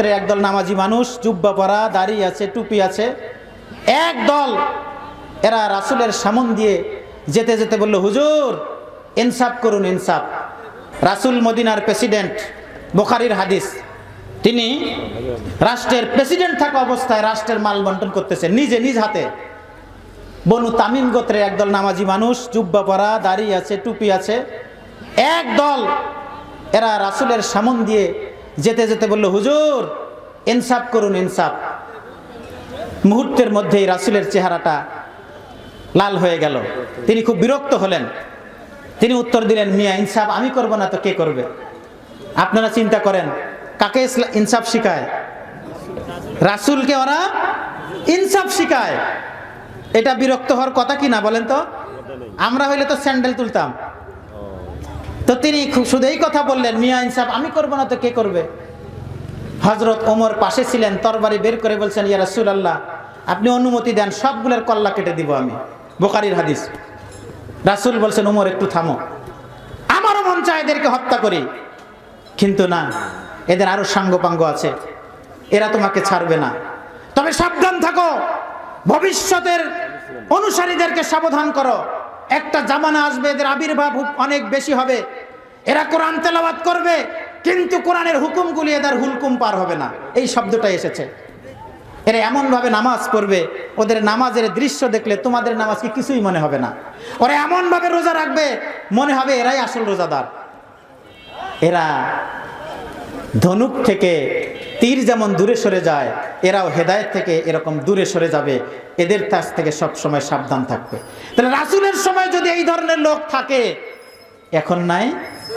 একদল নামাজি মানুষ, জুব্বা পরা, দাড়ি আছে, টুপি আছে, এক দল এরা রাসুলের সামন দিয়ে যেতে যেতে বলল, হুজুর, ইনসাফ করুন, ইনসাফ। রাসুল মদিনার প্রেসিডেন্ট, বোখারির হাদিস, তিনি রাষ্ট্রের প্রেসিডেন্ট থাকা অবস্থায় রাষ্ট্রের মাল বন্টন করতেছেন নিজে নিজ হাতে। বনু তামিম গোত্রে একদল নামাজি মানুষ, জুব্বা পরা, দাড়ি আছে, টুপি আছে, এক দল এরা রাসুলের সামন দিয়ে যেতে যেতে বলল, হুজুর, ইনসাফ করুন, ইনসাফ। মুহূর্তের মধ্যেই রাসুলের চেহারাটা লাল হয়ে গেল। তিনি খুব বিরক্ত হলেন। তিনি উত্তর দিলেন, মিয়া, ইনসাফ আমি করব না তো কে করবে? আপনারা চিন্তা করেন, কাকে ইনসাফ শিখায়? রাসুলকে ওরা ইনসাফ শিখায়। এটা বিরক্ত হওয়ার কথা কি না বলেন তো? আমরা হইলে তো স্যান্ডেল তুলতাম। তো তিনি শুধু এই কথা বললেন, মিয়া ইনসাফ আমি করব না তো কে করবে? হজরত ওমর পাশে ছিলেন, তরবারি বের করে বলছেন, ইয়া রাসুল আল্লাহ আপনি অনুমতি দেন, সবগুলোর কল্লা কেটে দিব আমি। বোকারির হাদিস। রাসুল বলছেন, ওমর, একটু থামো। আমারও মন চায় এদেরকে হত্যা করি। কিন্তু না, এদের আরও সাঙ্গপাঙ্গ আছে। এরা তোমাকে ছাড়বে না। তবে সাবধান থাকো। ভবিষ্যতের অনুসারীদেরকে সাবধান করো। একটা জামানা আসবে, এদের আবির্ভাব অনেক বেশি হবে। এরা কোরআন তেলাওয়াত করবে, কিন্তু কোরআনের হুকুমগুলি এদের হুলকুম পার হবে না। এই শব্দটা এসেছে। এরা এমনভাবে নামাজ পড়বে, ওদের নামাজের দৃশ্য দেখলে তোমাদের নামাজ কি কিছুই মনে হবে না। ওরা এমনভাবে রোজা রাখবে, মনে হবে এরাই আসল রোজাদার। এরা ধনুক থেকে তীর যেমন দূরে সরে যায়, এরাও হেদায়েত থেকে এরকম দূরে সরে যাবে। এদের কাছ থেকে সব সময় সাবধান থাকবে। তাহলে রাসুলের সময় যদি এই ধরনের লোক থাকে, এখন নাই